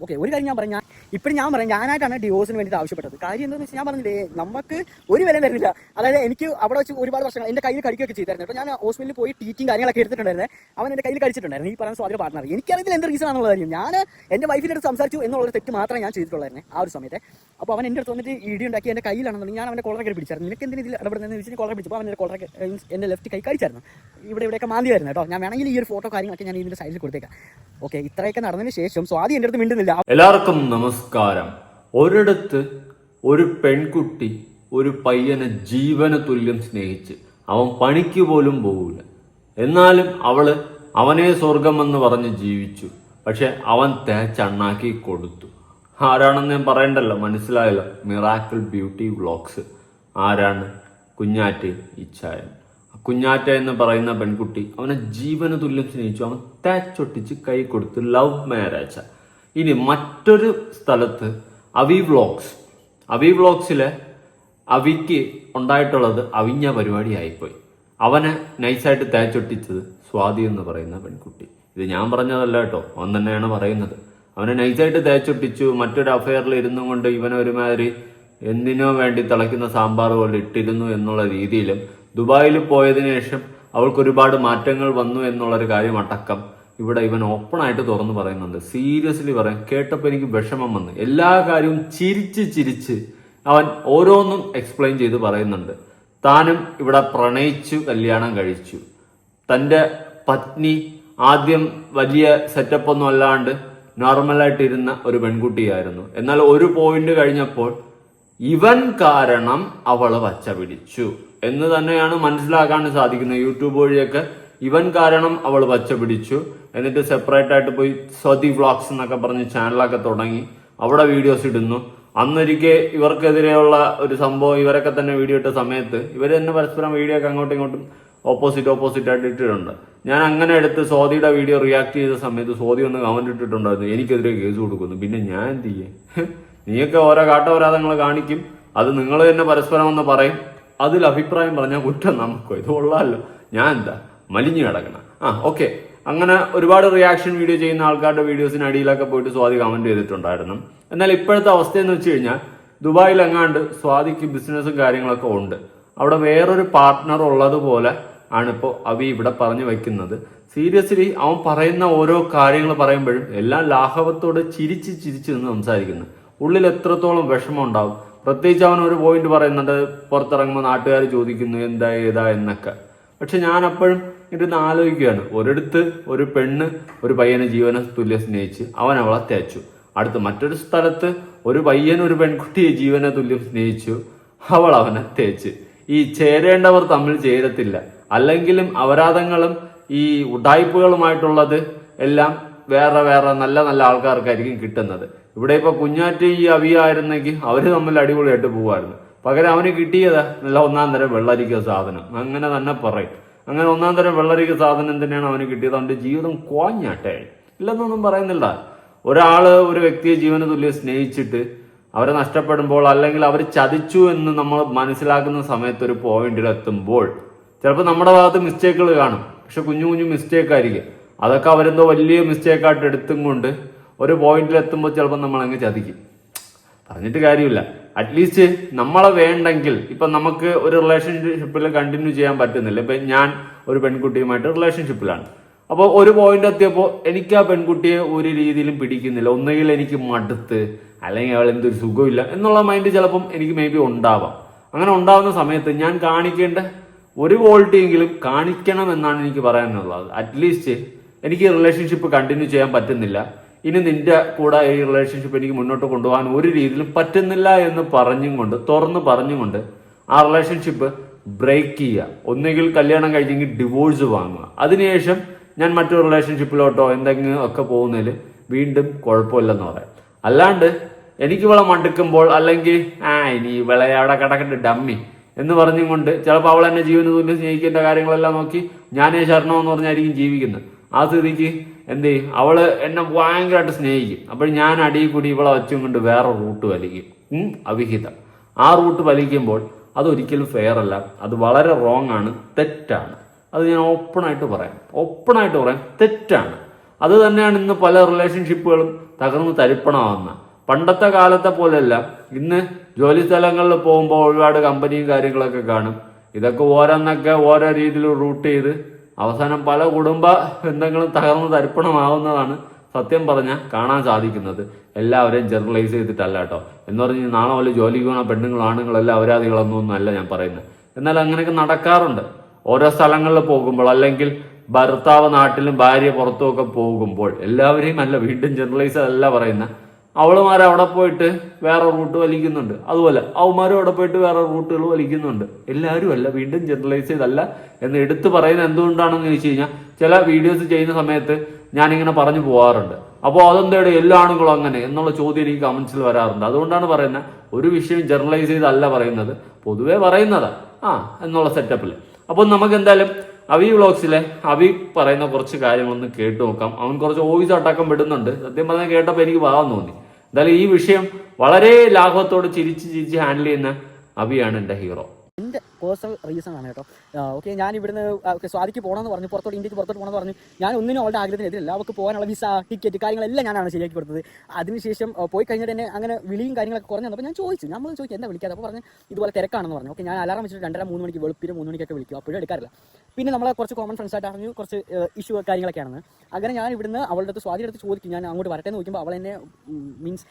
Okay ഒരു കാര്യം ഞാൻ പറഞ്ഞു ഇപ്പോഴും ഞാൻ പറയാം ഞാനായിട്ടാണ് ഡിവോഴ്സിന് വേണ്ടിയിട്ട് ആവശ്യപ്പെട്ടത്. കാര്യം എന്താണെന്ന് വെച്ചാൽ ഞാൻ പറഞ്ഞില്ലേ നമുക്ക് ഒരു വില വരുന്നില്ല. അതായത് എനിക്ക് അവിടെ വെച്ച് ഒരുപാട് വർഷങ്ങൾ എന്റെ കയ്യിൽ കടിക്കുകയൊക്കെ ചെയ്തായിരുന്നു അപ്പോൾ ഞാൻ ഹോസ്പിറ്റലിൽ പോയി ടീച്ചിങ് കാര്യങ്ങളൊക്കെ എടുത്തിട്ടുണ്ടായിരുന്നു. അവൻ എന്റെ കയ്യിൽ കടിച്ചിട്ടുണ്ടായിരുന്നു. ഈ പറഞ്ഞ സ്വാതി പാർട്ണർ എനിക്കറിയില്ല എന്ത് റീസൺ ആണെന്നുള്ള കാര്യം. ഞാൻ എന്റെ വൈഫിന്റെ അടുത്ത് സംസാരിച്ചു എന്നുള്ളൊരു തെറ്റ് മാത്രമേ ഞാൻ ചെയ്തിട്ടുള്ളായിരുന്നു ആ ഒരു സമയത്ത്. അപ്പോൾ അവൻ എന്റെ അടുത്ത് വന്നിട്ട് ഇടി ഉണ്ടാക്കി എന്റെ കയ്യിലാണെന്നുണ്ടെങ്കിൽ ഞാൻ അവന്റെ കോളറൊക്കെ പിടിച്ചായിരുന്നു. നിനക്ക് എന്തിന് ഇതിൽ ഇടപെടുന്നതെന്ന് വെച്ചാൽ കോളർ പിടിച്ചപ്പോൾ അവന്റെ കോളറൊക്കെ എന്റെ ലെഫ്റ്റ് കൈ കഴിച്ചായിരുന്നു ഇവിടെ ഇവിടെയൊക്കെ മാന്തിയായിരുന്നു കേട്ടോ. ഞാൻ വേണമെങ്കിൽ ഈ ഒരു ഫോട്ടോ കാര്യങ്ങളൊക്കെ ഞാൻ ഇതിന്റെ സൈഡിൽ കൊടുത്തേക്കാം. ഓക്കെ ഇത്രയൊക്കെ നടന്നതിന് ശേഷം സ്വാതി എന്റെ അടുത്ത് മിണ്ടുന്നില്ല. എല്ലാവർക്കും ഒരിടത്ത് ഒരു പെൺകുട്ടി ഒരു പയ്യനെ ജീവന തുല്യം സ്നേഹിച്ച് അവൻ പണിക്ക് പോലും പോവില്ല എന്നാലും അവൾ അവനെ സ്വർഗമെന്ന് പറഞ്ഞ് ജീവിച്ചു. പക്ഷെ അവൻ തേച്ചണ്ണാക്കി കൊടുത്തു. ആരാണെന്ന് ഞാൻ പറയണ്ടല്ലോ? മനസ്സിലായല്ലോ? Miracle beauty vlogs. ആരാണ്? കുഞ്ഞാറ്റ ഇച്ചായൻ. കുഞ്ഞാറ്റ എന്ന് പറയുന്ന പെൺകുട്ടി അവനെ ജീവന തുല്യം സ്നേഹിച്ചു. അവൻ തേച്ചൊട്ടിച്ച് കൈ കൊടുത്ത് ലവ് മാരേജ്. ഇനി മറ്റൊരു സ്ഥലത്ത് അവി വ്ളോഗ്സ് അവി വ്ളോഗ്സിലെ അവിക്ക് ഉണ്ടായിട്ടുള്ളത് അവിഞ്ഞ പരിപാടിയായിപ്പോയി. അവനെ നൈസായിട്ട് തേച്ചൊട്ടിച്ചത് സ്വാതി എന്ന് പറയുന്ന പെൺകുട്ടി. ഇത് ഞാൻ പറഞ്ഞതല്ല കേട്ടോ അവൻ തന്നെയാണ് പറയുന്നത്. അവനെ നൈസായിട്ട് തേച്ചൊട്ടിച്ചു മറ്റൊരു അഫയറിൽ ഇരുന്നും കൊണ്ട് ഇവനെ ഒരുമാതിരി എന്തിനോ വേണ്ടി തിളയ്ക്കുന്ന സാമ്പാർ പോലെ ഇട്ടിരുന്നു എന്നുള്ള രീതിയിലും ദുബായിൽ പോയതിനു ശേഷം അവൾക്ക് ഒരുപാട് മാറ്റങ്ങൾ വന്നു എന്നുള്ളൊരു കാര്യം അടക്കം ഇവിടെ ഇവൻ ഓപ്പൺ ആയിട്ട് തുറന്നു പറയുന്നുണ്ട്. സീരിയസ്ലി പറയാം. കേട്ടപ്പോൾ എനിക്ക് വിഷമം വന്ന്. എല്ലാ കാര്യവും ചിരിച്ച് ചിരിച്ച് അവൻ ഓരോന്നും എക്സ്പ്ലെയിൻ ചെയ്ത് പറയുന്നുണ്ട്. താനും ഇവിടെ പ്രണയിച്ചു കല്യാണം കഴിച്ചു. തന്റെ പത്നി ആദ്യം വലിയ സെറ്റപ്പ് ഒന്നും അല്ലാണ്ട് നോർമലായിട്ടിരുന്ന ഒരു പെൺകുട്ടിയായിരുന്നു. എന്നാൽ ഒരു പോയിന്റ് കഴിഞ്ഞപ്പോൾ ഇവൻ കാരണം അവൾ വച്ച പിടിച്ചു എന്ന് തന്നെയാണ് മനസ്സിലാക്കാൻ സാധിക്കുന്നത്. യൂട്യൂബ് വഴിയൊക്കെ ഇവൻ കാരണം അവൾ വച്ച പിടിച്ചു എന്നിട്ട് സെപ്പറേറ്റ് ആയിട്ട് പോയി സ്വതി വ്ളോഗ്സ് എന്നൊക്കെ പറഞ്ഞ് ചാനലൊക്കെ തുടങ്ങി. അവിടെ വീഡിയോസ് ഇടുന്നു. അന്നൊരിക്കെ ഇവർക്കെതിരെയുള്ള ഒരു സംഭവം ഇവരൊക്കെ തന്നെ വീഡിയോ ഇട്ട സമയത്ത് ഇവർ തന്നെ പരസ്പരം വീഡിയോ ഒക്കെ അങ്ങോട്ടും ഇങ്ങോട്ടും ഓപ്പോസിറ്റ് ഓപ്പോസിറ്റ് ആയിട്ട് ഇട്ടിട്ടുണ്ട്. ഞാൻ അങ്ങനെ എടുത്ത് സോദിയുടെ വീഡിയോ റിയാക്ട് ചെയ്ത സമയത്ത് സോദി ഒന്ന് കമന്റ് ഇട്ടിട്ടുണ്ടായിരുന്നു. എനിക്കെതിരെ കേസ് കൊടുക്കുന്നു. പിന്നെ ഞാൻ എന്ത് ചെയ്യേ? നീയൊക്കെ ഓരോ കാട്ടപരാധങ്ങൾ കാണിക്കും. അത് നിങ്ങൾ തന്നെ പരസ്പരം ഒന്ന് പറയും. അതിൽ അഭിപ്രായം പറഞ്ഞാൽ കുറ്റം നമുക്കോ. ഇത് കൊള്ളാമല്ലോ ഞാൻ എന്താ? മലിഞ്ഞു കിടക്കണം. ആ ഓക്കെ അങ്ങനെ ഒരുപാട് റിയാക്ഷൻ വീഡിയോ ചെയ്യുന്ന ആൾക്കാരുടെ വീഡിയോസിന് അടിയിലൊക്കെ പോയിട്ട് സ്വാതി കമന്റ് ചെയ്തിട്ടുണ്ടായിരുന്നു. എന്നാൽ ഇപ്പോഴത്തെ അവസ്ഥ എന്ന് വെച്ച് കഴിഞ്ഞാൽ ദുബായിൽ എങ്ങാണ്ട് സ്വാതിക്ക് ബിസിനസ്സും കാര്യങ്ങളൊക്കെ ഉണ്ട്. അവിടെ വേറൊരു പാർട്ട്ണർ ഉള്ളതുപോലെ ആണിപ്പോൾ അവി ഇവിടെ പറഞ്ഞു വയ്ക്കുന്നത് സീരിയസ്ലി അവൻ പറയുന്ന ഓരോ കാര്യങ്ങൾ പറയുമ്പോഴും എല്ലാം ലാഘവത്തോടെ ചിരിച്ച് ചിരിച്ച് നിന്ന് സംസാരിക്കുന്നു. ഉള്ളിൽ എത്രത്തോളം വിഷമം ഉണ്ടാവും. പ്രത്യേകിച്ച് അവൻ ഒരു പോയിന്റ് പറയുന്നുണ്ട് പുറത്തിറങ്ങുമ്പോൾ നാട്ടുകാർ ചോദിക്കുന്നു എന്താ ഏതാ? എന്നൊക്കെ. പക്ഷെ ഞാൻ അപ്പോഴും ഇരുന്ന് ആലോചിക്കുകയാണ്. ഒരിടത്ത് ഒരു പെണ്ണ് ഒരു പയ്യനെ ജീവന തുല്യ സ്നേഹിച്ച് അവൻ അവളെ തേച്ചു. അടുത്ത് മറ്റൊരു സ്ഥലത്ത് ഒരു പയ്യൻ ഒരു പെൺകുട്ടിയെ ജീവന തുല്യം സ്നേഹിച്ചു അവൾ അവനെ തേച്ച്. ഈ ചേരേണ്ടവർ തമ്മിൽ ചേരത്തില്ല. അല്ലെങ്കിലും അപരാധങ്ങളും ഈ ഉടായ്പകളുമായിട്ടുള്ളത് എല്ലാം വേറെ വേറെ നല്ല നല്ല ആൾക്കാർക്കായിരിക്കും കിട്ടുന്നത്. ഇവിടെ ഇപ്പൊ കുഞ്ഞാറ്റ് ഈ അവിയായിരുന്നെങ്കിൽ അവർ തമ്മിൽ അടിപൊളിയായിട്ട് പോകുമായിരുന്നു പകരം അവന് കിട്ടിയതാ? നല്ല ഒന്നാം തരം വെള്ളരിക്കുക സാധനം. അങ്ങനെ തന്നെ പറയും. അങ്ങനെ ഒന്നാം തരം വെള്ളരിക്ക സാധനം തന്നെയാണ് അവന് കിട്ടിയത്. അവന്റെ ജീവിതം കുഴഞ്ഞാട്ടെ ഇല്ലെന്നൊന്നും പറയുന്നില്ല. ഒരാൾ ഒരു വ്യക്തിയെ ജീവന തുല്യം സ്നേഹിച്ചിട്ട് അവരെ നഷ്ടപ്പെടുമ്പോൾ അല്ലെങ്കിൽ അവർ ചതിച്ചു എന്ന് നമ്മൾ മനസ്സിലാക്കുന്ന സമയത്ത് ഒരു പോയിന്റിൽ എത്തുമ്പോൾ ചിലപ്പോൾ നമ്മുടെ ഭാഗത്ത് മിസ്റ്റേക്കുകൾ കാണും. പക്ഷെ കുഞ്ഞു കുഞ്ഞു മിസ്റ്റേക്ക് ആയിരിക്കും. അതൊക്കെ അവരെന്തോ വലിയ മിസ്റ്റേക്കായിട്ട് എടുത്തും കൊണ്ട് ഒരു പോയിന്റിൽ എത്തുമ്പോൾ ചിലപ്പോൾ നമ്മളങ്ങ് ചതിക്കും. പറഞ്ഞിട്ട് കാര്യമില്ല. അറ്റ്ലീസ്റ്റ് നമ്മളെ വേണ്ടെങ്കിൽ ഇപ്പൊ നമുക്ക് ഒരു റിലേഷൻഷിപ്പിൽ കണ്ടിന്യൂ ചെയ്യാൻ പറ്റുന്നില്ല. ഇപ്പൊ ഞാൻ ഒരു പെൺകുട്ടിയുമായിട്ട് റിലേഷൻഷിപ്പിലാണ് അപ്പോൾ ഒരു പോയിന്റ് എത്തിയപ്പോൾ എനിക്ക് ആ പെൺകുട്ടിയെ ഒരു രീതിയിലും പിടിക്കുന്നില്ല. ഒന്നുകിൽ എനിക്ക് മടുത്ത് അല്ലെങ്കിൽ അവൾ എന്തൊരു സുഖമില്ല എന്നുള്ള മൈൻഡ് ചിലപ്പം എനിക്ക് മേ ബി ഉണ്ടാവാം. അങ്ങനെ ഉണ്ടാവുന്ന സമയത്ത് ഞാൻ കാണിക്കേണ്ട ഒരു ക്വാളിറ്റി എങ്കിലും കാണിക്കണം എന്നാണ് എനിക്ക് പറയാനുള്ളത്. അറ്റ്ലീസ്റ്റ് എനിക്ക് റിലേഷൻഷിപ്പ് കണ്ടിന്യൂ ചെയ്യാൻ പറ്റുന്നില്ല. ഇനി നിന്റെ കൂടെ ഈ റിലേഷൻഷിപ്പ് എനിക്ക് മുന്നോട്ട് കൊണ്ടുപോകാൻ ഒരു രീതിയിലും പറ്റുന്നില്ല എന്ന് പറഞ്ഞും കൊണ്ട് തുറന്ന് പറഞ്ഞും കൊണ്ട് ആ റിലേഷൻഷിപ്പ് ബ്രേക്ക് ചെയ്യുക. ഒന്നുകിൽ കല്യാണം കഴിഞ്ഞെങ്കിൽ ഡിവോഴ്സ് വാങ്ങുക. അതിനുശേഷം ഞാൻ മറ്റൊരു റിലേഷൻഷിപ്പിലോട്ടോ എന്തെങ്കിലും ഒക്കെ പോകുന്നതിൽ വീണ്ടും കുഴപ്പമില്ലെന്ന് പറയാം. അല്ലാണ്ട് എനിക്ക് ഇവളെ മടുക്കുമ്പോൾ അല്ലെങ്കിൽ ആ ഇനി ഇവളെ അവിടെ കിടക്കട്ടെ ഡമ്മി എന്ന് പറഞ്ഞും കൊണ്ട് ചിലപ്പോൾ അവൾ എന്നെ ജീവന സ്നേഹിക്കേണ്ട കാര്യങ്ങളെല്ലാം നോക്കി ഞാനേ ശരണമെന്ന് പറഞ്ഞായിരിക്കും ജീവിക്കുന്നത്. ആ സ്ഥിതിക്ക് എന്ത് അവൾ എന്നെ ഭയങ്കരമായിട്ട് സ്നേഹിക്കും. അപ്പോൾ ഞാൻ അടിയിൽ കൂടി ഇവളെ വച്ചും കൊണ്ട് വേറെ റൂട്ട് വലിക്കും. അവിഹിതം. ആ റൂട്ട് വലിക്കുമ്പോൾ അതൊരിക്കലും ഫെയർ അല്ല. അത് വളരെ റോങ് ആണ്. തെറ്റാണ്. അത് ഞാൻ ഓപ്പണായിട്ട് പറയാം. ഓപ്പണായിട്ട് പറയാം. തെറ്റാണ്. അത് തന്നെയാണ് ഇന്ന് പല റിലേഷൻഷിപ്പുകളും തകർന്ന് തരിപ്പണമാവുന്ന പണ്ടത്തെ കാലത്തെ പോലെയല്ല. ഇന്ന് ജോലി സ്ഥലങ്ങളിൽ പോകുമ്പോൾ ഒരുപാട് കമ്പനിയും കാര്യങ്ങളൊക്കെ കാണും. ഇതൊക്കെ ഓരോന്നൊക്കെ ഓരോ രീതിയിൽ റൂട്ട് ചെയ്ത് അവസാനം പല കുടുംബ ബന്ധങ്ങളും തകർന്ന് തരിപ്പണമാവുന്നതാണ് സത്യം പറഞ്ഞാൽ കാണാൻ സാധിക്കുന്നത്. എല്ലാവരെയും ജനറലൈസ് ചെയ്തിട്ടല്ല കേട്ടോ. എന്ന് പറഞ്ഞ് നാളെ വല്ല ജോലിക്ക് പോണ പെണ്ണുങ്ങളും ആണുങ്ങളും എല്ലാം അപരാധികളൊന്നും അല്ല ഞാൻ പറയുന്നത്. എന്നാൽ അങ്ങനെയൊക്കെ നടക്കാറുണ്ട്. ഓരോ സ്ഥലങ്ങളിൽ പോകുമ്പോൾ അല്ലെങ്കിൽ ഭർത്താവ് നാട്ടിലും ഭാര്യ പുറത്തുമൊക്കെ പോകുമ്പോൾ എല്ലാവരെയും അല്ല വീണ്ടും ജനറലൈസ് അല്ല പറയുന്ന അവളുമാർ അവിടെ പോയിട്ട് വേറെ റൂട്ട് വലിക്കുന്നുണ്ട്. അതുപോലെ അവന്മാരും അവിടെ പോയിട്ട് വേറെ റൂട്ടുകൾ വലിക്കുന്നുണ്ട്. എല്ലാവരും അല്ല വീണ്ടും ജനറലൈസ് ചെയ്തല്ല എന്ന് എടുത്തു പറയുന്നത് എന്തുകൊണ്ടാണെന്ന് ചോദിച്ചു കഴിഞ്ഞാൽ ചില വീഡിയോസ് ചെയ്യുന്ന സമയത്ത് ഞാനിങ്ങനെ പറഞ്ഞു പോകാറുണ്ട് അപ്പോൾ അതെന്തേടെ എല്ലാ ആണുങ്ങളും അങ്ങനെ എന്നുള്ള ചോദ്യം എനിക്ക് കമൻസിൽ വരാറുണ്ട്. അതുകൊണ്ടാണ് പറയുന്നത് ഒരു വിഷയം ജനറലൈസ് ചെയ്തല്ല പറയുന്നത് പൊതുവേ പറയുന്നതാ. ആ എന്നുള്ള സെറ്റപ്പിൽ അപ്പോൾ നമുക്ക് എന്തായാലും അവി വ്ളോഗ്സിലെ അവി പറയുന്ന കുറച്ച് കാര്യങ്ങളൊന്ന് കേട്ടു നോക്കാം. അവൻ കുറച്ച് ഓയിസ് അടക്കം വിടുന്നുണ്ട്. സത്യം പറഞ്ഞാൽ കേട്ടപ്പോൾ എനിക്ക് ഭാവം തോന്നി. എന്തായാലും ഈ വിഷയം വളരെ ലാഘവത്തോട് ചിരിച്ച് ചിരിച്ച് ഹാൻഡിൽ ചെയ്യുന്ന അവിയാണ് എന്റെ ഹീറോ പേഴ്സണൽ റീസൺ ആണ് കേട്ടോ. ഓക്കെ ഞാൻ ഇവിടുന്ന് ഓക്കെ സ്വാതിക്ക് പോകണമെന്ന് പറഞ്ഞു പുറത്തോട്ട് ഇന്ത്യയ്ക്ക് പുറത്തോട്ട് പോകണമെന്ന് പറഞ്ഞു. ഞാൻ ഒന്നിനും അവളുടെ ആഗ്രഹത്തിനെതിരല്ല അവൾക്ക് പോകാനുള്ള വിസ ടിക്കറ്റ് കാര്യങ്ങളെല്ലാം ഞാനാണ് ശരിയാക്കി കൊടുത്തത്. അതിനുശേഷം പോയി കഴിഞ്ഞിട്ട് തന്നെ അങ്ങനെ വിളിയും കാര്യങ്ങളൊക്കെ കുറഞ്ഞു അപ്പോൾ ഞാൻ ചോദിച്ചു. നമ്മൾ ചോദിച്ചു എന്താ വിളിക്കാതെ അപ്പോൾ പറഞ്ഞു ഇതുപോലെ തിരക്കാണെന്ന് പറഞ്ഞു. ഓക്കെ ഞാൻ അലാറം വെച്ചിട്ട് രണ്ടര മൂന്ന് മണിക്ക് വെളുപ്പിന് മൂന്ന് മണിക്കൊക്കെ വിളിക്കും. അപ്പോഴും എടുക്കാറില്ല. പിന്നെ നമ്മളെ കുറച്ച് കോമൺ ഫ്രണ്ട്സ് ആയിട്ട് അറിഞ്ഞു. കുറച്ച് ഇഷ്യൂ കാര്യങ്ങളൊക്കെയാണെന്ന്. അങ്ങനെ ഞാൻ ഇവിടുന്ന് അവളുടെ അടുത്ത് സ്വാതി അടുത്ത് ചോദിക്കും. ഞാൻ അങ്ങോട്ട് വരട്ടെ എന്ന് നോക്കുമ്പോൾ അവൾ എന്നെ മീൻസ്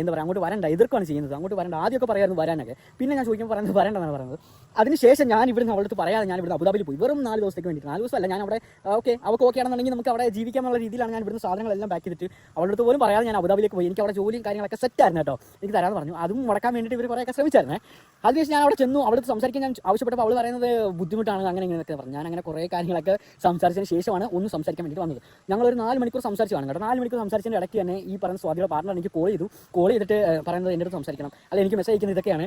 എന്താ പറയുക അങ്ങോട്ട് വരണ്ട എതിർക്കാണ് ചെയ്യുന്നത്. അങ്ങോട്ട് വരണ്ട. ആദ്യമൊക്കെ പറയായിരുന്നു വരാനൊക്കെ. പിന്നെ ഞാൻ ചോദിക്കുമ്പോൾ പറയുന്നത് വരണ്ടെന്നാണ് പറയുന്നത്. അതിനുശേഷം ഞാൻ ഇവിടുന്ന് അവളടുത്ത് പറയാതെ ഞാൻ ഇവിടുന്ന് അബുദാബിയിൽ പോയി. വെറും നാല് ദിവസത്തേക്ക് വേണ്ടി നാല് ദിവസമല്ല ഞാൻ അവിടെ ഓക്കെ അവൾക്ക് ഓക്കെ ആണെന്നുണ്ടെങ്കിൽ നമുക്ക് അവിടെ ജീവിക്കാനുള്ള രീതിയിലാണ് ഞാൻ ഇവിടുന്ന് സാധനങ്ങളെല്ലാം പാക്ക് ചെയ്തിട്ട് അവളുടെ അടുത്ത് പോലും പറയാതെ ഞാൻ അബുദാബിയിലേക്ക് പോയി. എനിക്ക് അവിടെ ജോലിയും കാര്യങ്ങളൊക്കെ സെറ്റ് ആയിരുന്നു കേട്ടോ. എനിക്ക് തരാമെന്ന് പറഞ്ഞു. അതും മുടക്കാൻ വേണ്ടിയിട്ട് ഇവർ കുറേയൊക്കെ ശ്രമിച്ചായിരുന്നേ. അതിനുശേഷം ഞാൻ അവിടെ ചെന്നു. അവിടെ സംസാരിക്കാൻ ഞാൻ ആവശ്യപ്പെട്ടപ്പോൾ അവൾ പറയുന്നത് ബുദ്ധിമുട്ടാണ് അങ്ങനെ ഇങ്ങനെയൊക്കെ പറഞ്ഞു. ഞാൻ അങ്ങനെ കുറേ കാര്യങ്ങളൊക്കെ സംസാരിച്ചതിന് ശേഷമാണ് ഒന്ന് സംസാരിക്കാൻ വേണ്ടി വന്നത്. ഞങ്ങൾ ഒരു നാല് മണിക്കൂർ സംസാരിച്ചു കാണും കേട്ടോ. നാല് മണിക്കൂർ സംസാരിച്ചതിന്റെ ഇടയ്ക്ക് തന്നെ ഈ പറഞ്ഞ സ്വാതിയുടെ പാർട്ണർ എനിക്ക് കോൾ ചെയ്തു. കോൾ ചെയ്തിട്ട് പറയുന്നത് എന്റെ അടുത്ത് സംസാരിക്കണം. അല്ല എനിക്ക് മെസ്സേജ് അയക്കുന്നത് ഇതൊക്കെയാണ്.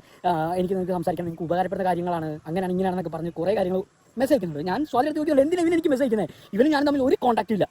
എനിക്ക് നിങ്ങൾക്ക് സംസാരിക്കണം നിങ്ങൾക്ക് ഉപകാരപ്പെടുന്ന കാര്യങ്ങളാണ്. അങ്ങനെയാണ് ഇങ്ങനെയാണെന്നൊക്കെ പറഞ്ഞ് കുറേ കാര്യങ്ങൾ മെസ്സേജ് അയക്കുന്നുണ്ട്. ഞാൻ സ്വാതന്ത്ര്യത്തിൽ എന്തിനാണ് ഇവനെനിക്ക് മെസ്സേജ് അയക്കുന്നത് ഇവന് ഞാൻ തമ്മിൽ ഒരു കോൺടാക്റ്റ് ഇല്ല.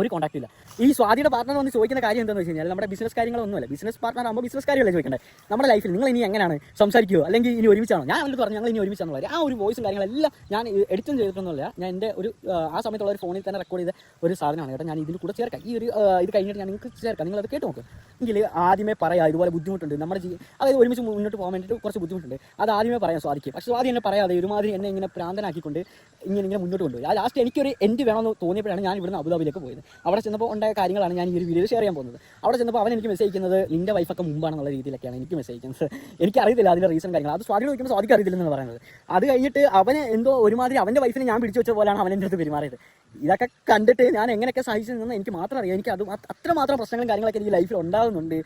ഒരു കോൺടാക്ട് ഇല്ല. ഈ സ്വാതിയുടെ പാർട്ണർ വന്ന് ചോദിക്കുന്ന കാര്യം എന്താണെന്ന് വെച്ച് കഴിഞ്ഞാൽ നമ്മുടെ ബിസിനസ് കാര്യങ്ങളൊന്നുമല്ല. ബിസിനസ് പാർട്ണർ ആകുമ്പോൾ ബിസിനസ് കാര്യമല്ലേ ചോദിക്കേണ്ടത് നമ്മുടെ ലൈഫിൽ നിങ്ങൾ ഇനി എങ്ങനെയാണ് സംസാരിക്കുമോ അല്ലെങ്കിൽ ഇനി ഒരുമിച്ചാണോ? ഞാൻ അവന്റെ പറഞ്ഞു ഞങ്ങൾ ഇനി ഒരുമിച്ചാണ് പറയുക ആ ഒരു വോയിസും കാര്യങ്ങളെല്ലാം ഞാൻ എഡിറ്റും ചെയ്തിട്ടൊന്നുമില്ല. ഞാൻ എന്റെ ഒരു ആ, ആ സമയത്തുള്ള ഒരു ഫോണിൽ തന്നെ റെക്കോർഡ് ചെയ്ത ഒരു സാധനമാണ് കേട്ടോ. ഞാൻ ഇതിൽ കൂടെ ചേർക്കാം. ഈ ഒരു ഇത് കഴിഞ്ഞിട്ട് ഞാൻ നിങ്ങൾക്ക് ചേർക്കാം. നിങ്ങൾ അത് കേട്ട് നോക്ക്. എങ്കിൽ ആദ്യമേ പറയാം ഇതുപോലെ ബുദ്ധിമുട്ടുണ്ട്. നമ്മുടെ ജീ അതായത് ഒരുമിച്ച് മുന്നോട്ട് പോകാൻ വേണ്ടിയിട്ട് കുറച്ച് ബുദ്ധിമുട്ടുണ്ട്. അത് ആദ്യമേ പറയാൻ സാധിക്കും പക്ഷേ സ്വാദി എന്നെ പറയാതെ ഒരുമാതിരി എന്നെ ഇങ്ങനെ പ്രാന്തനാക്കിക്കൊണ്ട് ഇങ്ങനെ ഇങ്ങനെ മുന്നോട്ട് കൊണ്ടുപോയി. ആ ലാസ്റ്റ് എനിക്കൊരു എൻഡ് വേണമെന്ന് തോന്നിയപ്പോഴാണ് ഞാൻ ഇവിടുന്ന് അബുദാബിയിലേക്ക് പോയത്. അവിടെ ചെന്നപ്പോൾ ഉണ്ടായ കാര്യങ്ങളാണ് ഞാൻ ഈ ഒരു വീഡിയോ ഷെയർ ചെയ്യാൻ പോകുന്നത്. അവിടെ ചെന്നപ്പോൾ അവൻ എനിക്ക് മെസ്സേജ് അയക്കുന്നത് നിന്റെ വൈഫൊക്കെ മുമ്പാണെന്നുള്ള രീതിയിലൊക്കെയാണ് എനിക്ക് മെസ്സേജ് അയക്കുന്നത് എനിക്ക് അറിയില്ല അതിന്റെ റീസൺ കാര്യങ്ങൾ അത് സ്വാതി ചോദിക്കുമ്പോൾ സ്വാധിക്ക് അറിയത്തില്ലെന്ന് പറയുന്നത്. അത് കഴിഞ്ഞിട്ട് അവനെ എന്തോ ഒരുമാതിരി അവന്റെ വൈഫിനെ ഞാൻ പിടിച്ചു വെച്ച പോലെയാണ് അവൻ എന്റെ അടുത്ത് പെരുമാറിയത്. ഇതൊക്കെ കണ്ടിട്ട് ഞാൻ എങ്ങനെയൊക്കെ സഹിച്ചു നിന്ന് എനിക്ക് മാത്രം അറിയാം. എനിക്ക് അത് അത് അത്രമാത്രം പ്രശ്നങ്ങളും കാര്യങ്ങളൊക്കെ എനിക്ക് ലൈഫിൽ ഉണ്ടാകുന്നുണ്ട്.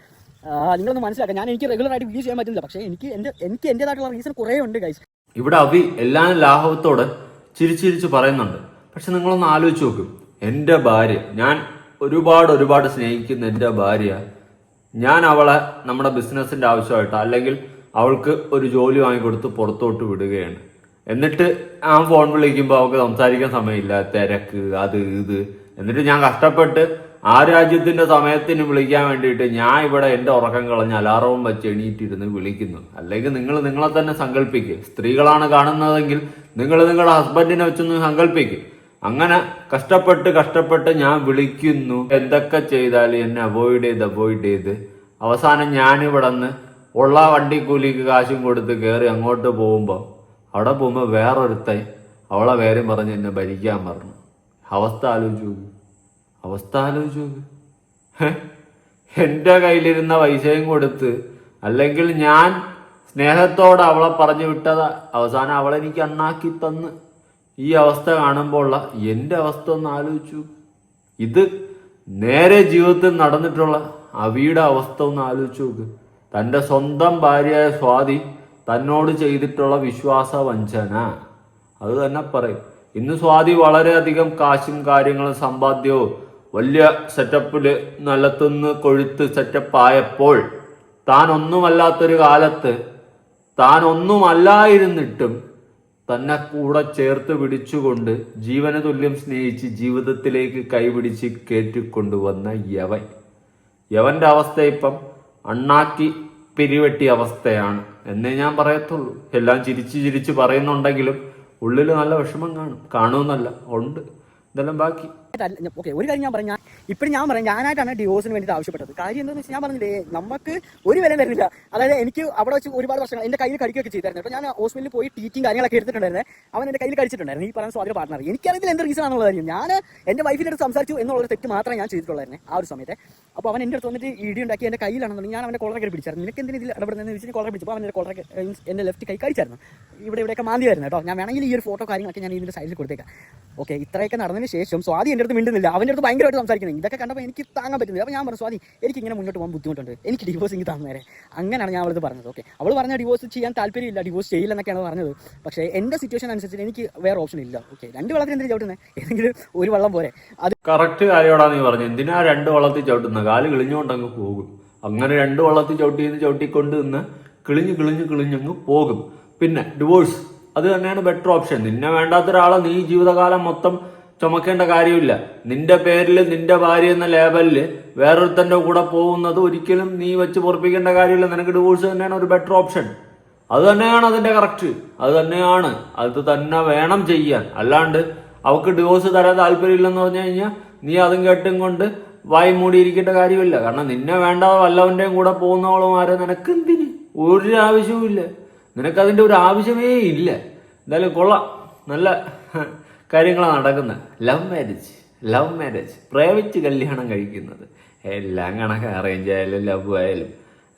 നിങ്ങളൊന്ന് മനസ്സിലാക്കാം. ഞാൻ എനിക്ക് റെഗുലർ ആയിട്ട് വീഡിയോ ചെയ്യാൻ പറ്റുന്നില്ല. പക്ഷേ എനിക്ക് എന്റെ എനിക്ക് എന്റേതായിട്ടുള്ള റീസൺ കുറേ ഉണ്ട് ഗൈസ് ഇവിടെ അവി എല്ലാ ലാഘവത്തോടെ ചിരിച്ചിരിച്ച് പറയുന്നുണ്ട്. പക്ഷെ നിങ്ങളൊന്ന് ആലോചിച്ച് നോക്കും. എന്റെ ഭാര്യ ഞാൻ ഒരുപാട് ഒരുപാട് സ്നേഹിക്കുന്ന എന്റെ ഭാര്യ ഞാൻ അവളെ നമ്മുടെ ബിസിനസ്സിന്റെ ആവശ്യമായിട്ട് അല്ലെങ്കിൽ അവൾക്ക് ഒരു ജോലി വാങ്ങിക്കൊടുത്ത് പുറത്തോട്ട് വിടുകയാണ്. എന്നിട്ട് ആ ഫോൺ വിളിക്കുമ്പോൾ അവൾക്ക് സംസാരിക്കാൻ സമയമില്ല. തിരക്ക് അത് ഇത്. എന്നിട്ട് ഞാൻ കഷ്ടപ്പെട്ട് ആ രാജ്യത്തിന്റെ സമയത്തിന് വിളിക്കാൻ വേണ്ടിയിട്ട് ഞാൻ ഇവിടെ എന്റെ ഉറക്കം കളഞ്ഞ് അലാറവും വെച്ച് എണീറ്റിരുന്ന് വിളിക്കുന്നു. അല്ലെങ്കിൽ നിങ്ങൾ നിങ്ങളെ തന്നെ സങ്കല്പിക്കുക സ്ത്രീകളാണ് കാണുന്നതെങ്കിൽ നിങ്ങൾ നിങ്ങളുടെ ഹസ്ബൻഡിനെ വെച്ചൊന്ന് സങ്കല്പിക്കുക അങ്ങനെ കഷ്ടപ്പെട്ട് കഷ്ടപ്പെട്ട് ഞാൻ വിളിക്കുന്നു. എന്തൊക്കെ ചെയ്താൽ എന്നെ അവോയ്ഡ് ചെയ്ത് അവോയ്ഡ് ചെയ്ത്. അവസാനം ഞാനിവിടെ നിന്ന് ഉള്ള വണ്ടിക്കൂലിക്ക് കാശും കൊടുത്ത് കയറി അങ്ങോട്ട് പോകുമ്പോൾ അവിടെ പോകുമ്പോൾ വേറൊരുത്തൻ അവളെ പേരും പറഞ്ഞ് എന്നെ ഭരിക്കാൻ പറഞ്ഞു. അവസ്ഥ ആലോചിച്ച് അവസ്ഥ ആലോചിച്ച് നോക്ക്? എന്റെ കയ്യിലിരുന്ന പൈസയും കൊടുത്ത് അല്ലെങ്കിൽ ഞാൻ സ്നേഹത്തോടെ അവളെ പറഞ്ഞു വിട്ടത്. അവസാനം അവളെനിക്ക് അണ്ണാക്കി തന്ന്. ഈ അവസ്ഥ കാണുമ്പോൾ എന്റെ അവസ്ഥ ഒന്ന് ആലോചിച്ചു. ഇത് നേരെ ജീവിതത്തിൽ നടന്നിട്ടുള്ള അവിയുടെ അവസ്ഥ ഒന്ന് ആലോചിച്ച് നോക്ക്. തന്റെ സ്വന്തം ഭാര്യയായ സ്വാതി തന്നോട് ചെയ്തിട്ടുള്ള വിശ്വാസ വഞ്ചന. അത് തന്നെ പറയും. ഇന്ന് സ്വാതി വളരെയധികം കാശും കാര്യങ്ങളും സമ്പാദ്യവും വലിയ സെറ്റപ്പിൽ നിലത്തുനിന്ന് കൊഴുത്ത് സെറ്റപ്പ് ആയപ്പോൾ താൻ ഒന്നുമല്ലാത്തൊരു കാലത്ത് താൻ ഒന്നുമല്ലായിരുന്നിട്ടും തന്നെ കൂടെ ചേർത്ത് പിടിച്ചുകൊണ്ട് ജീവന തുല്യം സ്നേഹിച്ച് ജീവിതത്തിലേക്ക് കൈപിടിച്ച് കയറ്റിക്കൊണ്ടുവന്ന യവൻ. യവന്റെ അവസ്ഥ ഇപ്പം അണ്ണാക്കി പിരിവെട്ടിയ അവസ്ഥയാണ്. എന്നേ ഞാൻ പറയത്തുള്ളൂ. എല്ലാം ചിരിച്ച് ചിരിച്ച് പറയുന്നുണ്ടെങ്കിലും ഉള്ളിൽ നല്ല വിഷമം കാണും കാണുമെന്നല്ല ഉണ്ട്. ഇതെല്ലാം ബാക്കി. ഓക്കെ ഒരു കാര്യം ഞാൻ പറഞ്ഞു ഞാൻ ഇപ്പോഴും ഞാൻ പറയാം ഞാനായിട്ടാണ് ഡിവോഴ്സിന് വേണ്ടിയിട്ട് ആവശ്യപ്പെട്ടത്. കാര്യം എന്താണെന്ന് വെച്ചാൽ ഞാൻ പറഞ്ഞില്ലേ നമുക്ക് ഒരു വില വരുന്നില്ല. അതായത് എനിക്ക് അവിടെ വെച്ച് ഒരുപാട് വർഷങ്ങൾ എന്റെ കയ്യിൽ കടിക്കുകയൊക്കെ ചെയ്തായിരുന്നു ഞാൻ ഹോസ്പിറ്റലിൽ പോയി ടീറ്റിംഗ് കാര്യങ്ങളൊക്കെ എടുത്തിട്ടുണ്ടായിരുന്നു. അവൻ എന്റെ കയ്യിൽ കടിച്ചിട്ടുണ്ടായിരുന്നു. ഈ പറയുന്ന സ്വാതി പാർട്ണർ എനിക്കറിയത്തില്ല എന്ത് റീസൺ ആണെന്നുള്ള കാര്യം. ഞാൻ എന്റെ വൈഫിന്റെ അടുത്ത് സംസാരിച്ചു എന്നുള്ളൊരു തെറ്റ് മാത്രമേ ഞാൻ ചെയ്തിട്ടുള്ളായിരുന്നു ആ ഒരു സമയത്ത്. അപ്പോൾ അവൻ എന്റെ അടുത്ത് വന്നിട്ട് ഇടി ഉണ്ടാക്കി എന്റെ കയ്യിലാണെന്നുണ്ടെങ്കിൽ ഞാൻ അവന്റെ കോളറൊക്കെ പിടിച്ചായിരുന്നു നിനക്ക് എന്തിനാ ഇതിൽ ഇടപെടുന്നതെന്ന് വെച്ചാൽ കോളർ പിടിച്ചപ്പോൾ അവന്റെ കോളറൊക്കെ എന്റെ ലെഫ്റ്റ് കൈ കഴിച്ചായിരുന്നു ഇവിടെ ഇവിടെയൊക്കെ മാന്തിയായിരുന്നു കേട്ടോ. ഞാൻ വേണമെങ്കിൽ ഈ ഒരു ഫോട്ടോ കാര്യങ്ങളൊക്കെ ഞാൻ ഇതിന്റെ സൈഡിൽ കൊടുത്തേക്കാം. ഓക്കെ ഇത്രയൊക്കെ നടന്നതിന് ശേഷം സ്വാതി എന്റെ അടുത്ത് മിണ്ടുന്നില്ല. അവന്റെ അടുത്ത് ഭയങ്കരമായിട്ട് സംസാരിക്കുന്നത് ഇതൊക്കെ കണ്ടപ്പോൾ എനിക്ക് താങ്ങാൻ പറ്റുന്നില്ല. അപ്പോൾ ഞാൻ പറഞ്ഞു സ്വാതി എനിക്ക് ഇങ്ങനെ മുന്നോട്ട് പോകാൻ ബുദ്ധിമുട്ടുണ്ട്. എനിക്ക് ഡിവോഴ്സ് എനിക്ക് തന്നേരെ അങ്ങനെയാണ് ഞാൻ അവളത് പറഞ്ഞത്. ഓക്കെ അവൾ പറഞ്ഞ ഡിവോഴ്സ് ചെയ്യാൻ താല്പര്യമില്ല. ഡിവോഴ്സ് ചെയ്യില്ല എന്നൊക്കെയാണ് പറഞ്ഞത്. പക്ഷേ എന്റെ സിറ്റുവേഷൻ അനുസരിച്ച് എനിക്ക് വേറെ ഓപ്ഷൻ ഇല്ല. ഓക്കെ രണ്ട് വെള്ളത്തിന് എന്തിനാണ് ചവിട്ടുന്നത് ഏതെങ്കിലും ഒരു വള്ളം പോരെ. അത് കറക്റ്റ് കാര്യമാണ് നീ പറഞ്ഞു എന്തിനാ രണ്ട് വള്ളത്തിൽ ചവിട്ടുന്നത് കാൽ കിളിഞ്ഞുകൊണ്ട് അങ്ങ് പോകും. അങ്ങനെ രണ്ട് വള്ളത്തിൽ ചവിട്ടി ചവിട്ടിക്കൊണ്ട് നിന്ന് കിളിഞ്ഞ് കിളിഞ്ഞ് കിളിഞ്ഞങ്ങ് പോകും. പിന്നെ ഡിവോഴ്സ് അത് തന്നെയാണ് ബെറ്റർ ഓപ്ഷൻ നിന്നെ വേണ്ടാത്ത ഒരാളെ നീ ജീവിതകാലം മൊത്തം ചുമക്കേണ്ട കാര്യമില്ല. നിന്റെ പേരിൽ നിന്റെ ഭാര്യ എന്ന ലേബലിൽ വേറൊരുത്തന്റെ കൂടെ പോകുന്നത് ഒരിക്കലും നീ വെച്ച് പൊറപ്പിക്കേണ്ട കാര്യമില്ല. നിനക്ക് ഡിവോഴ്സ് തന്നെയാണ് ഒരു ബെറ്റർ ഓപ്ഷൻ അത് തന്നെയാണ് അതിന്റെ കറക്റ്റ് അത് തന്നെയാണ്. അത് തന്നെ വേണം ചെയ്യാൻ. അല്ലാണ്ട് അവക്ക് ഡിവോഴ്സ് തരാൻ താല്പര്യമില്ലെന്ന് പറഞ്ഞു കഴിഞ്ഞാൽ നീ അതും കേട്ടും കൊണ്ട് വായി മൂടിയിരിക്കേണ്ട കാര്യമില്ല. കാരണം നിന്നെ വേണ്ട വല്ലവന്റെയും കൂടെ പോകുന്നവളുമാരെ നിനക്ക് എന്തിന് ഒരു ആവശ്യവും ഇല്ല നിനക്കതിന്റെ ഒരു ആവശ്യമേ ഇല്ല. എന്തായാലും കൊള്ളാം. നല്ല കാര്യങ്ങളാണ് നടക്കുന്നത്. ലവ് മാരേജ് ലവ് മാരേജ് പ്രേമിച്ച് കല്യാണം കഴിക്കുന്നത്. എല്ലാം കണക്ക് അറേഞ്ച് ആയാലും ലവ് ആയാലും.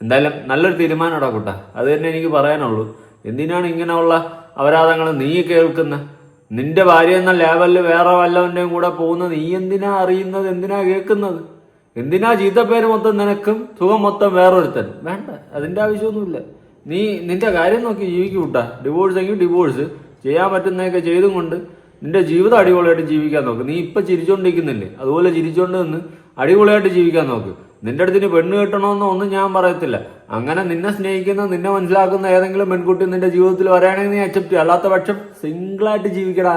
എന്തായാലും നല്ലൊരു തീരുമാനമാടാ കുട്ട. അത് തന്നെ എനിക്ക് പറയാനുള്ളൂ. എന്തിനാണ് ഇങ്ങനെയുള്ള അപരാധങ്ങൾ നീ കേൾക്കുന്ന? നിന്റെ ഭാര്യ എന്ന ലേവലിൽ വേറെ വല്ലവന്റെയും കൂടെ പോകുന്നത് നീ എന്തിനാ അറിയുന്നത്? എന്തിനാ കേൾക്കുന്നത്? എന്തിനാ ചീത്തപ്പേര് മൊത്തം നിനക്കും സുഖം മൊത്തം വേറൊരുത്തൻ വേണ്ട അതിന്റെ ആവശ്യമൊന്നുമില്ല. നീ നിന്റെ കാര്യം നോക്കി ജീവിക്കും കൂട്ടാ. ഡിവോഴ്സ് എങ്കിൽ ഡിവോഴ്സ് ചെയ്യാൻ പറ്റുന്നതൊക്കെ ചെയ്തും കൊണ്ട് നിന്റെ ജീവിതം അടിപൊളിയായിട്ട് ജീവിക്കാൻ നോക്ക്. നീ ഇപ്പൊ ചിരിച്ചോണ്ടിരിക്കുന്നില്ലേ? അതുപോലെ ചിരിച്ചോണ്ട് നിന്ന് അടിപൊളിയായിട്ട് ജീവിക്കാൻ നോക്ക്. നിന്റെ അടുത്തിന് പെണ്ണ് കിട്ടണമെന്നോ ഒന്നും ഞാൻ പറയത്തില്ല. അങ്ങനെ നിന്നെ സ്നേഹിക്കുന്ന നിന്നെ മനസ്സിലാക്കുന്ന ഏതെങ്കിലും പെൺകുട്ടി നിന്റെ ജീവിതത്തിൽ വരാണെങ്കിൽ നീ അക്സെപ്റ്റ് ചെയ്യുക അല്ലാത്ത പക്ഷം സിംഗിളായിട്ട് ജീവിക്കടാ.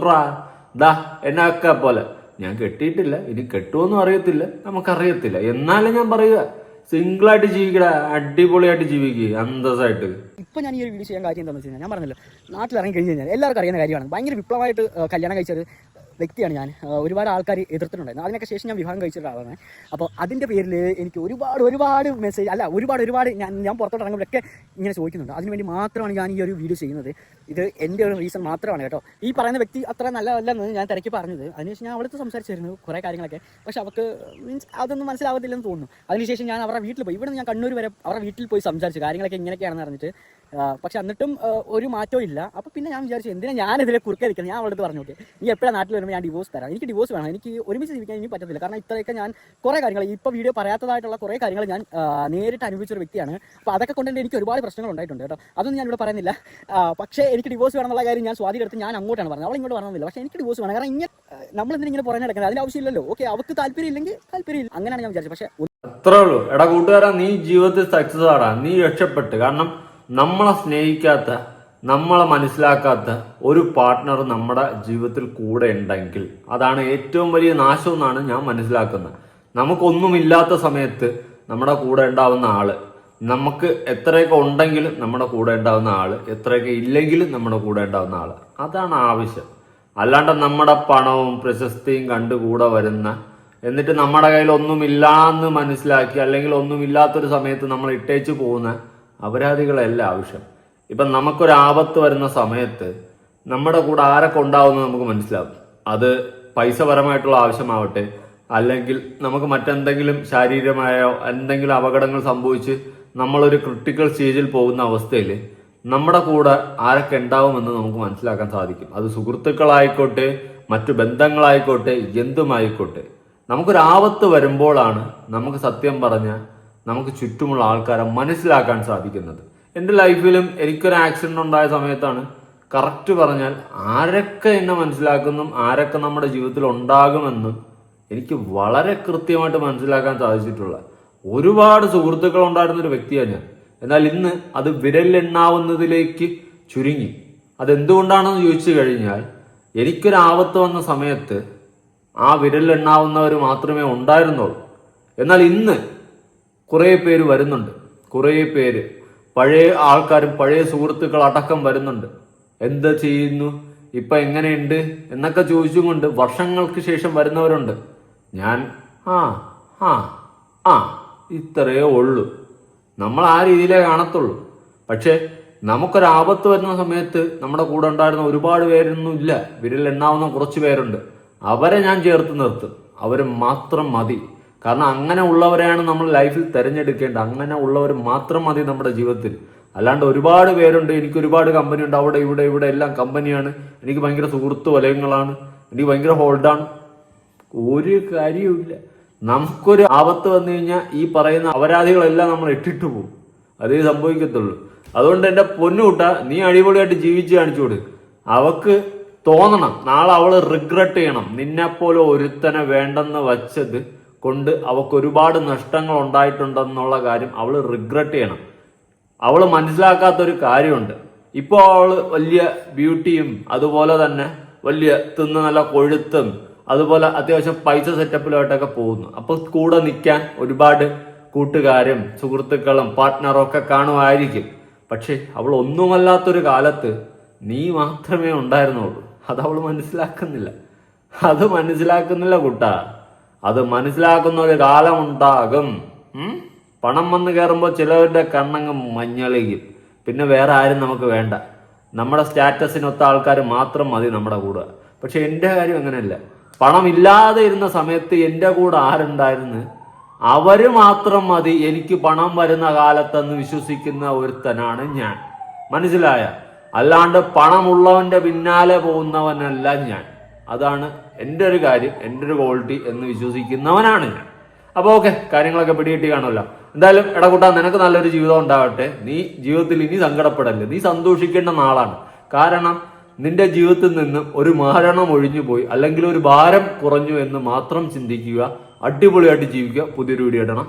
പ്രാ. ദാ എന്നൊക്കെ പോലെ. ഞാൻ കെട്ടിയിട്ടില്ല. ഇനി കെട്ടുമെന്നും അറിയത്തില്ല. നമുക്കറിയത്തില്ല. എന്നാലും ഞാൻ പറയുക സിംഗിളായിട്ട് ജീവിക്കടാ. അടിപൊളിയായിട്ട് ജീവിക്കുക അന്തസ്സായിട്ട്. ഇപ്പൊ ഞാൻ ഈ ഒരു വീഡിയോ ചെയ്യാൻ കാര്യം എന്താണെന്ന് വെച്ച് കഴിഞ്ഞാൽ ഞാൻ പറഞ്ഞല്ലോ നാട്ടിൽ ഇറങ്ങി കഴിഞ്ഞ് കഴിഞ്ഞാൽ എല്ലാവർക്കും അറിയുന്ന കാര്യമാണ്. ഭയങ്കര വിപ്ലവമായിട്ട് കല്യാണം കഴിച്ചത് വ്യക്തിയാണ് ഞാൻ. ഒരുപാട് ആൾക്കാർ എതിർത്തിട്ടുണ്ടായിരുന്നു. അതിനൊക്കെ ശേഷം ഞാൻ വിവാഹം കഴിച്ച ഒരാളാണ് അപ്പോൾ അതിന്റെ പേരിൽ എനിക്ക് ഒരുപാട് ഒരുപാട് മെസ്സേജ് അല്ല ഒരുപാട് ഒരുപാട് ഞാൻ ഞാൻ പുറത്തോട്ട് ഇറങ്ങുമ്പോഴൊക്കെ ഇങ്ങനെ ചോദിക്കുന്നുണ്ട്. അതിനുവേണ്ടി മാത്രമാണ് ഞാൻ ഈ ഒരു വീഡിയോ ചെയ്യുന്നത്. ഇത് എന്റെ ഒരു റീസൺ മാത്രമാണ് കേട്ടോ. ഈ പറയുന്ന വ്യക്തി അത്ര നല്ലതല്ലെന്ന് ഞാൻ തിരക്കി പറഞ്ഞത്. അതിനുശേഷം ഞാൻ അവിടുത്തെ സംസാരിച്ചിരുന്നു കുറേ കാര്യങ്ങളൊക്കെ. പക്ഷെ അവൾക്ക് മീൻസ് അതൊന്നും മനസ്സിലാവത്തില്ലെന്ന് തോന്നുന്നു. അതിനുശേഷം ഞാൻ അവരുടെ വീട്ടിൽ പോയി. ഇവിടെ ഞാൻ കണ്ണൂർ വരെ അവരുടെ വീട്ടിൽ പോയി സംസാരിച്ചു. കാര്യങ്ങളൊക്കെ ഇങ്ങനെയൊക്കെയാണെന്ന് അറിഞ്ഞിട്ട്. പക്ഷെ എന്നിട്ടും ഒരു മാറ്റവും ഇല്ല. അപ്പോൾ പിന്നെ ഞാൻ വിചാരിച്ചു എന്തിനാണ് ഞാനിതിലെ കുറുക്കെ നിൽക്കുന്നത് ഞാൻ അവളടുത്ത് പറഞ്ഞു നോക്കി നീ എപ്പോഴാണ് നാട്ടിൽ വരുമ്പോൾ ഞാൻ ഡിവോഴ്സ് തരാം. എനിക്ക് ഡിവോഴ്സ് വേണം. എനിക്ക് ഒരുമിച്ച് ജീവിക്കാൻ ഇനി പറ്റത്തില്ല. കാരണം ഇത്രയൊക്കെ ഞാൻ കുറേ കാര്യങ്ങൾ ഇപ്പോൾ വീഡിയോ പറയാത്തതായിട്ടുള്ള കുറേ കാര്യങ്ങൾ ഞാൻ നേരിട്ട് അനുഭവിച്ച ഒരു വ്യക്തിയാണ്. അപ്പോൾ അതൊക്കെ കൊണ്ട് എനിക്ക് ഒരുപാട് പ്രശ്നങ്ങൾ ഉണ്ടായിട്ടുണ്ട് കേട്ടോ. അതൊന്നും ഞാൻ ഇവിടെ പറയുന്നില്ല. പക്ഷേ എനിക്ക് ഡിവോഴ്സ് വേണമെന്നുള്ള കാര്യം ഞാൻ സ്വാധീനം എടുത്ത് ഞാൻ അങ്ങോട്ടാണ് പറഞ്ഞത്. അവൾ ഇങ്ങോട്ട് പറഞ്ഞില്ല. പക്ഷേ എനിക്ക് ഡിവോഴ്സ് വേണം. കാരണം ഇങ്ങനെ നമ്മൾ എന്തിനാ ഇങ്ങനെ പുറമേ നടക്കുന്നത്? അതിന് ആവശ്യമില്ലല്ലോ. ഓക്കെ അവർക്ക് താല്പര്യം ഇല്ലെങ്കിൽ താല്പര്യം ഇല്ല അങ്ങനെയാണ് ഞാൻ വിചാരിച്ചത്. പക്ഷേ അത്രേ ഉള്ളൂ. എടാ കൂട്ടുകാരാ നീ ജീവിതത്തിൽ സക്സസ് ആടാ. നീ രക്ഷപ്പെട്ട്. കാരണം നമ്മളെ സ്നേഹിക്കാത്ത നമ്മളെ മനസ്സിലാക്കാത്ത ഒരു പാർട്ട്ണർ നമ്മുടെ ജീവിതത്തിൽ കൂടെ ഉണ്ടെങ്കിൽ അതാണ് ഏറ്റവും വലിയ നാശം എന്നാണ് ഞാൻ മനസ്സിലാക്കുന്നത്. നമുക്കൊന്നുമില്ലാത്ത സമയത്ത് നമ്മുടെ കൂടെ ഉണ്ടാവുന്ന ആൾ നമുക്ക് എത്രയൊക്കെ ഉണ്ടെങ്കിലും നമ്മുടെ കൂടെ ഉണ്ടാവുന്ന ആൾ എത്രയൊക്കെ ഇല്ലെങ്കിലും നമ്മുടെ കൂടെ ഉണ്ടാവുന്ന ആൾ. അതാണ് ആവശ്യം. അല്ലാണ്ട് നമ്മുടെ പണവും പ്രശസ്തിയും കണ്ടുകൂടെ വരുന്ന എന്നിട്ട് നമ്മുടെ കയ്യിൽ ഒന്നുമില്ലാന്ന് മനസ്സിലാക്കി അല്ലെങ്കിൽ ഒന്നുമില്ലാത്തൊരു സമയത്ത് നമ്മൾ ഇട്ടേച്ച് പോകുന്ന അപരാധികളല്ല ആവശ്യം. ഇപ്പം നമുക്കൊരു ആപത്ത് വരുന്ന സമയത്ത് നമ്മുടെ കൂടെ ആരൊക്കെ ഉണ്ടാവുമെന്ന് നമുക്ക് മനസ്സിലാവും. അത് പൈസപരമായിട്ടുള്ള ആവശ്യമാവട്ടെ അല്ലെങ്കിൽ നമുക്ക് മറ്റെന്തെങ്കിലും ശാരീരികമായോ എന്തെങ്കിലും അപകടങ്ങൾ സംഭവിച്ച് നമ്മളൊരു ക്രിട്ടിക്കൽ സ്റ്റേജിൽ പോകുന്ന അവസ്ഥയിൽ നമ്മുടെ കൂടെ ആരൊക്കെ ഉണ്ടാവുമെന്ന് നമുക്ക് മനസ്സിലാക്കാൻ സാധിക്കും. അത് സുഹൃത്തുക്കളായിക്കോട്ടെ മറ്റു ബന്ധങ്ങളായിക്കോട്ടെ എന്തുമായിക്കോട്ടെ. നമുക്കൊരു ആപത്ത് വരുമ്പോഴാണ് നമുക്ക് സത്യം പറഞ്ഞ നമുക്ക് ചുറ്റുമുള്ള ആൾക്കാരെ മനസ്സിലാക്കാൻ സാധിക്കുന്നത്. എന്റെ ലൈഫിലും എനിക്കൊരു ആക്സിഡന്റ് ഉണ്ടായ സമയത്താണ്. കറക്റ്റ് പറഞ്ഞാൽ ആരൊക്കെ എന്നെ മനസ്സിലാക്കുന്നും ആരൊക്കെ നമ്മുടെ ജീവിതത്തിൽ ഉണ്ടാകുമെന്നും എനിക്ക് വളരെ കൃത്യമായിട്ട് മനസ്സിലാക്കാൻ സാധിച്ചിട്ടുള്ള ഒരുപാട് സുഹൃത്തുക്കൾ ഉണ്ടായിരുന്ന ഒരു വ്യക്തിയാണ് ഞാൻ. എന്നാൽ ഇന്ന് അത് വിരലെണ്ണാവുന്നതിലേക്ക് ചുരുങ്ങി. അതെന്തുകൊണ്ടാണെന്ന് ചോദിച്ചു കഴിഞ്ഞാൽ എനിക്കൊരു ആപത്ത് വന്ന സമയത്ത് ആ വിരലെണ്ണാവുന്നവർ മാത്രമേ ഉണ്ടായിരുന്നുള്ളൂ. എന്നാൽ ഇന്ന് കുറേ പേര് വരുന്നുണ്ട്. കുറേ പേര് പഴയ ആൾക്കാരും പഴയ സുഹൃത്തുക്കൾ അടക്കം വരുന്നുണ്ട്. എന്ത് ചെയ്യുന്നു? ഇപ്പൊ എങ്ങനെയുണ്ട്? എന്നൊക്കെ ചോദിച്ചും കൊണ്ട് വർഷങ്ങൾക്ക് ശേഷം വരുന്നവരുണ്ട്. ഞാൻ ആ ആ ആ ഇത്രയേ ഉള്ളൂ. നമ്മൾ ആ രീതിയിലേ കാണത്തുള്ളൂ. പക്ഷേ നമുക്കൊരാപത്ത് വരുന്ന സമയത്ത് നമ്മുടെ കൂടെ ഉണ്ടായിരുന്ന ഒരുപാട് പേരൊന്നും ഇല്ല. വിരൽ എണ്ണാവുന്ന കുറച്ച് പേരുണ്ട്. അവരെ ഞാൻ ചേർത്ത് നിർത്തും. അവരും മാത്രം മതി. കാരണം അങ്ങനെ ഉള്ളവരെയാണ് നമ്മൾ ലൈഫിൽ തിരഞ്ഞെടുക്കേണ്ടത്. അങ്ങനെ ഉള്ളവർ മാത്രം മതി നമ്മുടെ ജീവിതത്തിൽ. അല്ലാണ്ട് ഒരുപാട് പേരുണ്ട് എനിക്ക് ഒരുപാട് കമ്പനി ഉണ്ട് അവിടെ ഇവിടെ ഇവിടെ എല്ലാം കമ്പനിയാണ് എനിക്ക് ഭയങ്കര സുഹൃത്ത് വലയങ്ങളാണ്. എനിക്ക് ഭയങ്കര ഹോൾഡാണ് ഒരു കാര്യവുമില്ല നമുക്കൊരു ആപത്ത് വന്നു കഴിഞ്ഞാൽ ഈ പറയുന്ന അപരാധികളെല്ലാം നമ്മൾ ഇട്ടിട്ട് പോകും. അതേ സംഭവിക്കത്തുള്ളൂ. അതുകൊണ്ട് എന്റെ പൊന്നുകൂട്ട നീ അടിപൊളിയായിട്ട് ജീവിച്ച് കാണിച്ചു കൊടു അവക്ക് തോന്നണം. നാളെ അവൾ റിഗ്രറ്റ് ചെയ്യണം. നിന്നെപ്പോലെ ഒരുത്തനെ വേണ്ടെന്ന് വച്ചത് കൊണ്ട് അവൾക്ക് ഒരുപാട് നഷ്ടങ്ങൾ ഉണ്ടായിട്ടുണ്ടെന്നുള്ള കാര്യം അവൾ റിഗ്രറ്റ് ചെയ്യണം. അവൾ മനസ്സിലാക്കാത്തൊരു കാര്യമുണ്ട്. ഇപ്പോൾ അവൾ വലിയ ബ്യൂട്ടിയും അതുപോലെ തന്നെ വലിയ തിന്ന് നല്ല കൊഴുത്തും അതുപോലെ അത്യാവശ്യം പൈസ സെറ്റപ്പിലായിട്ടൊക്കെ പോകുന്നു. അപ്പോൾ കൂടെ നിൽക്കാൻ ഒരുപാട് കൂട്ടുകാരും സുഹൃത്തുക്കളും പാർട്ട്ണറും ഒക്കെ കാണുമായിരിക്കും. പക്ഷേ അവൾ ഒന്നുമല്ലാത്തൊരു കാലത്ത് നീ മാത്രമേ ഉണ്ടായിരുന്നുള്ളൂ. അത് അവൾ മനസ്സിലാക്കുന്നില്ല. അത് മനസ്സിലാക്കുന്നില്ല കുട്ടാ. അത് മനസ്സിലാക്കുന്ന ഒരു കാലമുണ്ടാകും പണം വന്ന് കയറുമ്പോൾ ചിലവരുടെ കണ്ണങ്ങ് മഞ്ഞളിക്കും. പിന്നെ വേറെ ആരും നമുക്ക് വേണ്ട. നമ്മുടെ സ്റ്റാറ്റസിനൊത്ത ആൾക്കാർ മാത്രം മതി നമ്മുടെ കൂടെ. പക്ഷെ എന്റെ കാര്യം അങ്ങനെയല്ല. പണം ഇല്ലാതെ ഇരുന്ന സമയത്ത് എന്റെ കൂടെ ആരുണ്ടായിരുന്നു? അവർ മാത്രം മതി. എനിക്ക് പണം വരുന്ന കാലത്തെന്ന് വിശ്വസിക്കുന്ന ഒരുത്തനാണ് ഞാൻ. മനസ്സിലായ? അല്ലാണ്ട് പണമുള്ളവന്റെ പിന്നാലെ പോകുന്നവനല്ല ഞാൻ. അതാണ് എന്റെ ഒരു കാര്യം എന്റെ ഒരു ക്വാളിറ്റി എന്ന് വിശ്വസിക്കുന്നവനാണ് ഞാൻ. അപ്പോൾ ഓക്കെ കാര്യങ്ങളൊക്കെ പിടികിട്ടി കാണുമല്ലോ. എന്തായാലും എടകൂട്ടാ നിനക്ക് നല്ലൊരു ജീവിതം ഉണ്ടാവട്ടെ. നീ ജീവിതത്തിൽ ഇനി സങ്കടപ്പെടല്ലേ? നീ സന്തോഷിക്കേണ്ട നാളാണ്. കാരണം നിന്റെ ജീവിതത്തിൽ നിന്ന് ഒരു മരണം ഒഴിഞ്ഞു പോയി അല്ലെങ്കിൽ ഒരു ഭാരം കുറഞ്ഞു എന്ന് മാത്രം ചിന്തിക്കുക അടിപൊളിയായിട്ട് ജീവിക്കുക പുതിയൊരു വീഡിയോ ഇടണം.